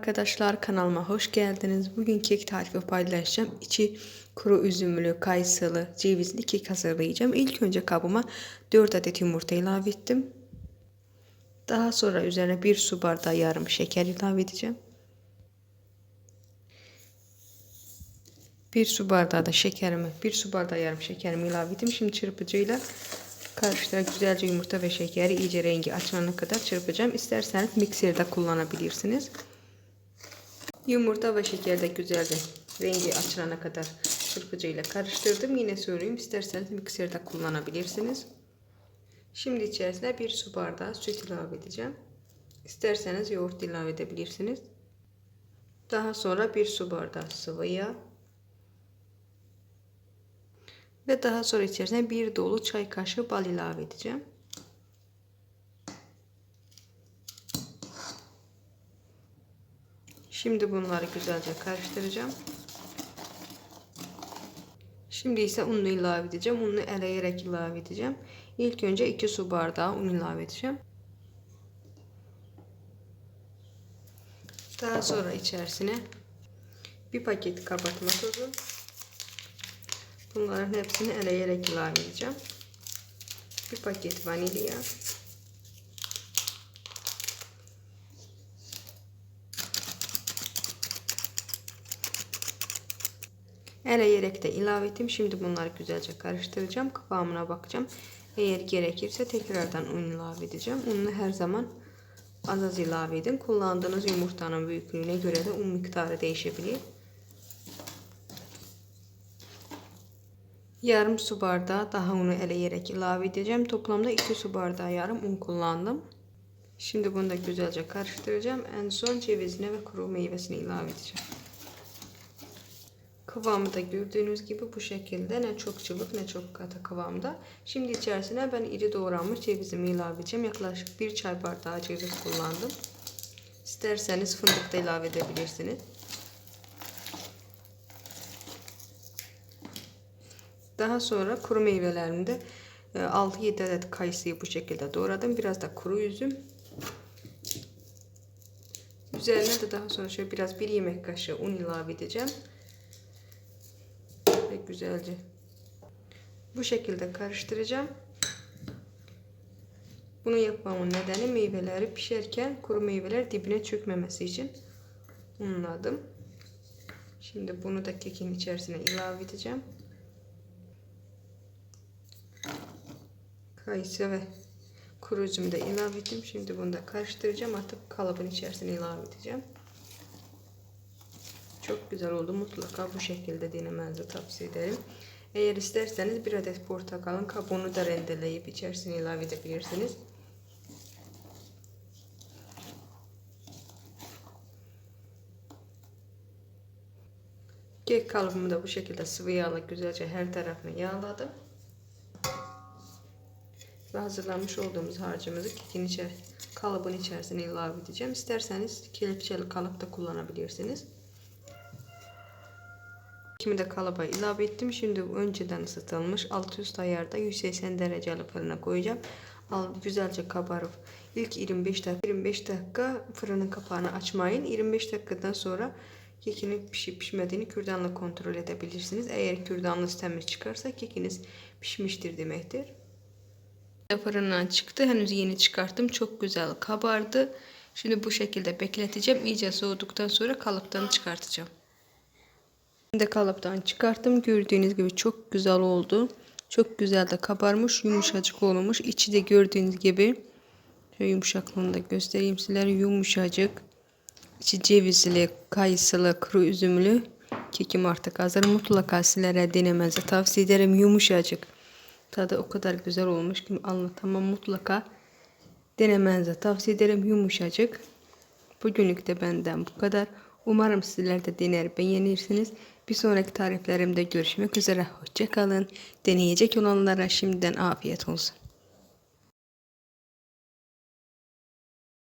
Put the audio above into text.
Arkadaşlar kanalıma hoş geldiniz. Bugün kek tarifi paylaşacağım. İçi kuru üzümlü, kayısılı, cevizli kek hazırlayacağım. İlk önce kabıma 4 adet yumurta ilave ettim. Daha sonra üzerine 1 su bardağı yarım şeker ilave edeceğim. 1 su bardağı da şekerimi, 1 su bardağı yarım şekerimi ilave ettim. Şimdi çırpıcıyla karıştırarak güzelce yumurta ve şekeri iyice rengi açılana kadar çırpacağım. İsterseniz mikserde kullanabilirsiniz. Yumurta ve şekerde güzelce rengi açılana kadar çırpıcıyla karıştırdım. Yine söyleyeyim isterseniz mikserde kullanabilirsiniz. Şimdi içerisine bir su bardağı süt ilave edeceğim. İsterseniz yoğurt ilave edebilirsiniz. Daha sonra bir su bardağı sıvı yağ. Ve daha sonra içerisine bir dolu çay kaşığı bal ilave edeceğim. Şimdi bunları güzelce karıştıracağım. Şimdi ise ununu ilave edeceğim. Ununu eleyerek ilave edeceğim. İlk önce 2 su bardağı un ilave edeceğim. Daha sonra içerisine bir paket kabartma tozu. Bunların hepsini eleyerek ilave edeceğim. Bir paket vanilya. Eleyerek de ilave ettim. Şimdi bunları güzelce karıştıracağım. Kıvamına bakacağım. Eğer gerekirse tekrardan un ilave edeceğim. Ununu her zaman az az ilave edin. Kullandığınız yumurtanın büyüklüğüne göre de un miktarı değişebilir. Yarım su bardağı daha unu eleyerek ilave edeceğim. Toplamda 2 su bardağı yarım un kullandım. Şimdi bunu da güzelce karıştıracağım. En son cevizini ve kuru meyvesini ilave edeceğim. Kıvamı da gördüğünüz gibi bu şekilde ne çok çabuk ne çok katı kıvamda. Şimdi içerisine ben iri doğranmış cevizimi ilave edeceğim. Yaklaşık bir çay bardağı ceviz kullandım. İsterseniz fındık da ilave edebilirsiniz. Daha sonra kuru meyvelerimi de 6-7 adet kayısıyı bu şekilde doğradım. Biraz da kuru üzüm. Üzerine de daha sonra şöyle biraz bir yemek kaşığı un ilave edeceğim güzelce bu şekilde karıştıracağım. Bunu yapmamın nedeni meyveleri pişerken kuru meyveler dibine çökmemesi için unladım. Şimdi bunu da kekin içerisine ilave edeceğim. Kayısı ve kuru üzümü de ilave ettim. Şimdi bunu da karıştıracağım. Atıp kalıbın içerisine ilave edeceğim. Çok güzel oldu. Mutlaka bu şekilde denemenizi tavsiye ederim. Eğer isterseniz bir adet portakalın kabuğunu da rendeleyip içerisine ilave edebilirsiniz. Kek kalıbımı da bu şekilde sıvı yağla güzelce her tarafını yağladım. Ve hazırlamış olduğumuz harcımızı kekin içer kalıbın içerisine ilave edeceğim. İsterseniz kelepçeli kalıp da kullanabilirsiniz. Kimi de kalıba ilave ettim. Şimdi önceden ısıtılmış alt üst ayarda 180 dereceli fırına koyacağım. Al, güzelce kabarıp ilk 25 dakika 25 dakika fırının kapağını açmayın. 25 dakikadan sonra kekinin pişip pişmediğini kürdanla kontrol edebilirsiniz. Eğer kürdanınız temiz çıkarsa kekiniz pişmiştir demektir. Fırından çıktı. Henüz yeni çıkarttım. Çok güzel kabardı. Şimdi bu şekilde bekleteceğim. İyice soğuduktan sonra kalıptan çıkartacağım. Şimdi kalıptan çıkarttım. Gördüğünüz gibi çok güzel oldu. Çok güzel de kabarmış. Yumuşacık olmuş. İçi de gördüğünüz gibi şöyle yumuşaklığını da göstereyim sizlere. Yumuşacık. İçi cevizli, kayısılı, kuru üzümlü. Kekim artık hazır. Mutlaka sizlere denemenizi tavsiye ederim. Yumuşacık. Tadı o kadar güzel olmuş ki anlatamam. Mutlaka denemenizi tavsiye ederim. Yumuşacık. Bugünlük de benden bu kadar. Umarım sizler de dener beğenirsiniz. Bir sonraki tariflerimde görüşmek üzere. Hoşçakalın. Deneyecek olanlara şimdiden afiyet olsun.